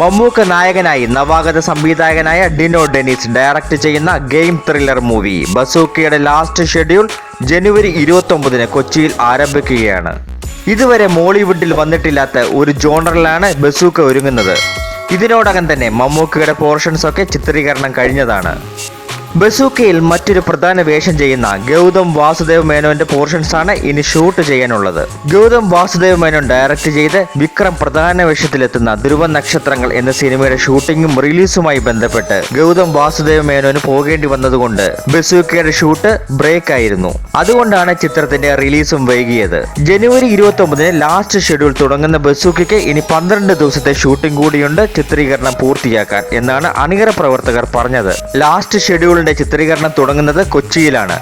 മമ്മൂക്ക നായകനായി നവാഗത സംവിധായകനായ ഡിനോ ഡെനിസ് ഡയറക്റ്റ് ചെയ്യുന്ന ഗെയിം ത്രില്ലർ മൂവി ബസൂക്കയുടെ ലാസ്റ്റ് ഷെഡ്യൂൾ ജനുവരി ഇരുപത്തൊമ്പതിന് കൊച്ചിയിൽ ആരംഭിക്കുകയാണ്. ഇതുവരെ മോളിവുഡിൽ വന്നിട്ടില്ലാത്ത ഒരു ജോണറിലാണ് ബസൂക്ക ഒരുങ്ങുന്നത്. ഇതിനോടകം തന്നെ മമ്മൂക്കയുടെ പോർഷൻസ് ഒക്കെ ചിത്രീകരണം കഴിഞ്ഞതാണ്. ബസൂക്കയിൽ മറ്റൊരു പ്രധാന വേഷം ചെയ്യുന്ന ഗൗതം വാസുദേവ് മേനോന്റെ പോർഷൻസ് ആണ് ഇനി ഷൂട്ട് ചെയ്യാനുള്ളത്. ഗൗതം വാസുദേവ് മേനോൻ ഡയറക്റ്റ് ചെയ്ത് വിക്രം പ്രധാന വേഷത്തിലെത്തുന്ന ധ്രുവ നക്ഷത്രങ്ങൾ എന്ന സിനിമയുടെ ഷൂട്ടിങ്ങും റിലീസുമായി ബന്ധപ്പെട്ട് ഗൗതം വാസുദേവ് മേനോന് പോകേണ്ടി വന്നതുകൊണ്ട് ബസൂക്കയുടെ ഷൂട്ട് ബ്രേക്ക് ആയിരുന്നു അതുകൊണ്ടാണ് ചിത്രത്തിന്റെ റിലീസും വൈകിയത്. ജനുവരി ഇരുപത്തി ഒമ്പതിന് ലാസ്റ്റ് ഷെഡ്യൂൾ തുടങ്ങുന്ന ബസൂക്കയ്ക്ക് ഇനി പന്ത്രണ്ട് ദിവസത്തെ ഷൂട്ടിംഗ് കൂടിയുണ്ട് ചിത്രീകരണം പൂർത്തിയാക്കാൻ എന്നാണ് അണിയറ പ്രവർത്തകർ പറഞ്ഞത്. ലാസ്റ്റ് ഷെഡ്യൂളിന്റെ ചിത്രീകരണം തുടങ്ങുന്നത് കൊച്ചിയിലാണ്.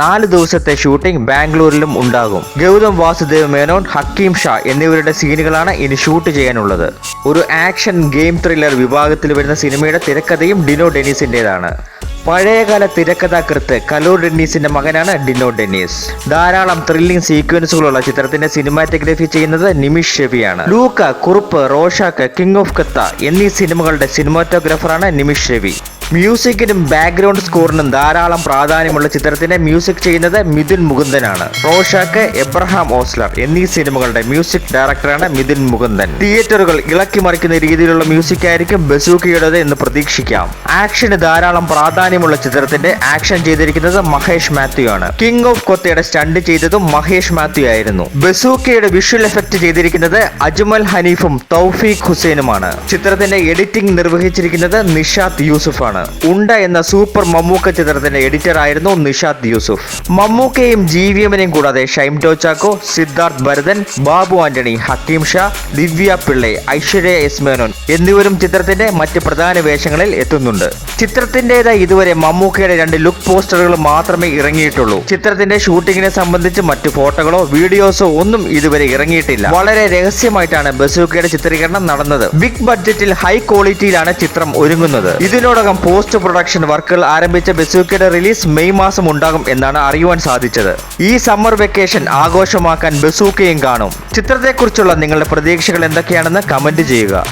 നാല് ദിവസത്തെ ഷൂട്ടിംഗ് ബാംഗ്ലൂരിലും ഉണ്ടാകും. ഗൗതം വാസുദേവ് മേനോൻ ഹക്കീം ഷാ എന്നിവരുടെ സീനുകളാണ് ഇനി ഷൂട്ട് ചെയ്യാനുള്ളത്. ഒരു ആക്ഷൻ ഗെയിം ത്രില്ലർ വിഭാഗത്തിൽ വരുന്ന സിനിമയുടെ തിരക്കഥയും ഡിനോ ഡെനീസിന്റെതാണ് പഴയകാല തിരക്കഥാകൃത്ത് കലൂർ ഡെന്നീസിന്റെ മകനാണ് ഡിനോ ഡെന്നീസ്. ധാരാളം ത്രില്ലിംഗ് സീക്വൻസുകളുള്ള ചിത്രത്തിന്റെ സിനിമാറ്റോഗ്രഫി ചെയ്യുന്നത് Nimish ഷെവിയാണ്. Luca Kurup Rorschach King of Kotha എന്നീ സിനിമകളുടെ സിനിമാറ്റോഗ്രാഫറാണ് നിമിഷ് ഷെവി. മ്യൂസിക്കിനും ബാക്ക്ഗ്രൗണ്ട് സ്കോറിനും ധാരാളം പ്രാധാന്യമുള്ള ചിത്രത്തിന്റെ മ്യൂസിക് ചെയ്യുന്നത് മിഥുൻ മുകുന്ദനാണ്. റോഷാക്ക് എബ്രഹാം ഓസ്ലർ എന്നീ സിനിമകളുടെ മ്യൂസിക് ഡയറക്ടറാണ് മിഥുൻ മുകുന്ദൻ. തിയേറ്ററുകൾ ഇളക്കി മറിക്കുന്ന രീതിയിലുള്ള മ്യൂസിക് ആയിരിക്കും ബസൂക്കിയുടേത് എന്ന് പ്രതീക്ഷിക്കാം. ആക്ഷന് ധാരാളം പ്രാധാന്യമുള്ള ചിത്രത്തിന്റെ ആക്ഷൻ ചെയ്തിരിക്കുന്നത് മഹേഷ് മാത്യു ആണ്. കിങ് ഓഫ് കൊത്തയുടെ സ്റ്റണ്ട് ചെയ്തതും മഹേഷ് മാത്യു ആയിരുന്നു. ബസൂക്കയുടെ വിഷ്വൽ എഫക്ട് ചെയ്തിരിക്കുന്നത് അജ്മൽ ഹനീഫും തൗഫീഖ് ഹുസൈനുമാണ്. ചിത്രത്തിന്റെ എഡിറ്റിംഗ് നിർവഹിച്ചിരിക്കുന്നത് നിഷാദ് യൂസുഫാണ്. ഉണ്ട എന്ന സൂപ്പർ മമ്മൂക്ക ചിത്രത്തിന്റെ എഡിറ്റർ ആയിരുന്നു നിഷാദ് യൂസുഫ്. മമ്മൂക്കയും ജി വി എമ്മിനെയും കൂടാതെ ഷൈം ടോച്ചാക്കോ സിദ്ധാർത്ഥ് ഭരതൻ ബാബു ആന്റണി ഹക്കീം ഷാ ദിവ്യ പിള്ളെ ഐശ്വര്യ എസ് മേനോൻ എന്നിവരും ചിത്രത്തിന്റെ മറ്റ് പ്രധാന വേഷങ്ങളിൽ എത്തുന്നുണ്ട്. ചിത്രത്തിന്റേതായി ഇതുവരെ മമ്മൂക്കയുടെ രണ്ട് ലുക്ക് പോസ്റ്ററുകൾ മാത്രമേ ഇറങ്ങിയിട്ടുള്ളൂ. ചിത്രത്തിന്റെ ഷൂട്ടിങ്ങിനെ സംബന്ധിച്ച് മറ്റു ഫോട്ടോകളോ വീഡിയോസോ ഒന്നും ഇതുവരെ ഇറങ്ങിയിട്ടില്ല. വളരെ രഹസ്യമായിട്ടാണ് ബസൂക്കയുടെ ചിത്രീകരണം നടന്നത്. ബിഗ് ബഡ്ജറ്റിൽ ഹൈ ക്വാളിറ്റിയിലാണ് ചിത്രം ഒരുങ്ങുന്നത്. ഇതിനോടകം പോസ്റ്റ് പ്രൊഡക്ഷൻ വർക്കുകൾ ആരംഭിച്ച ബസൂക്കയുടെ റിലീസ് മെയ് മാസം ഉണ്ടാകും എന്നാണ് അറിയുവാൻ സാധിച്ചത്. ഈ സമ്മർ വെക്കേഷൻ ആഘോഷമാക്കാൻ ബസൂക്കയും കാണും. ചിത്രത്തെക്കുറിച്ചുള്ള നിങ്ങളുടെ പ്രതീക്ഷകൾ എന്തൊക്കെയാണെന്ന് കമന്റ് ചെയ്യുക.